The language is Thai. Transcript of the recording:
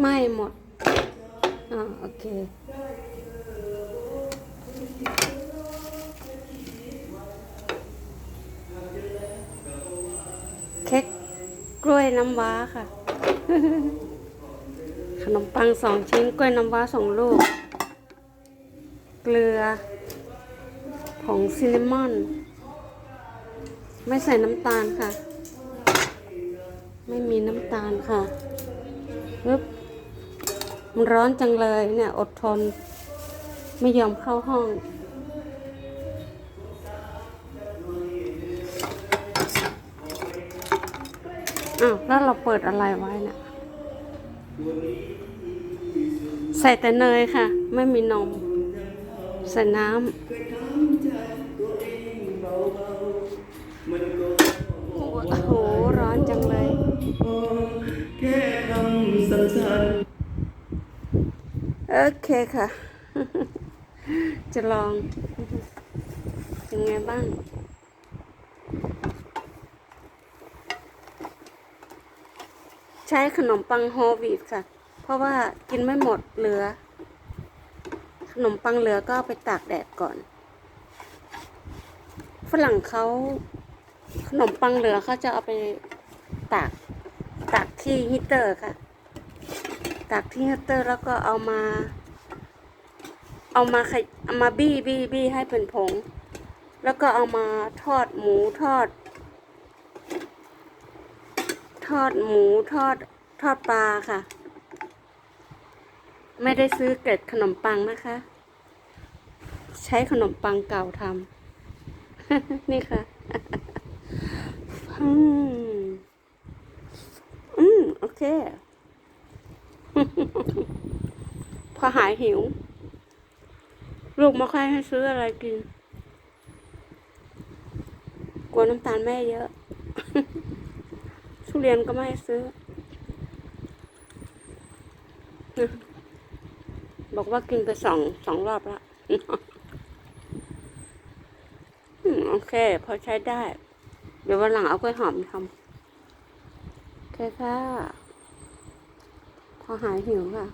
ไม่หมด อ่าโอเคเค้กกล้วยน้ำว้าค่ะ ขนมปังสองชิ้นกล้วยน้ำว้าสองลูก เกลือ ผงซินนามอน ไม่ใส่น้ำตาลค่ะ ไม่มีน้ำตาลค่ะปึ๊บมันร้อนจังเลยเนี่ย อดทน ไม่ยอมเข้าห้องอ้าวแล้วเราเปิดอะไรไว้เนะี่ยใส่แต่เนยค่ะ ไม่มีนม ใส่น้ำ โอเคค่ะ จะลองเป็นไงบ้างใช้ขนมปังโฮลวีตค่ะ เพราะว่ากินไม่หมดเหลือ ขนมปังเหลือก็ไปตากแดดก่อน ฝรั่งเขาขนมปังเหลือเขาจะเอาไปตากตากที่ฮีเตอร์ค่ะ ตากที่ฮีตเตอร์แล้วก็เอามา เอามาขยเอามาบี้บี้บี้ให้เป็นผง แล้วก็เอามาทอดหมูทอด ทอดหมูทอดทอดปลาค่ะ ไม่ได้ซื้อเกล็ดขนมปังนะคะ ใช้ขนมปังเก่าทำนี่ค่ะอืมอืม โอเค พอหายหิว ลูกไม่ค่อยให้ซื้ออะไรกิน กลัวน้ำตาลแม่เยอะ ทุเรียนก็ไม่ให้ซื้อ บอกว่ากินไปสองสองรอบแล้วโอเค พอใช้ได้ เดี๋ยววันหลังเอากล้วยหอมทำโอเคค่ะ พอหายหิวค่ะ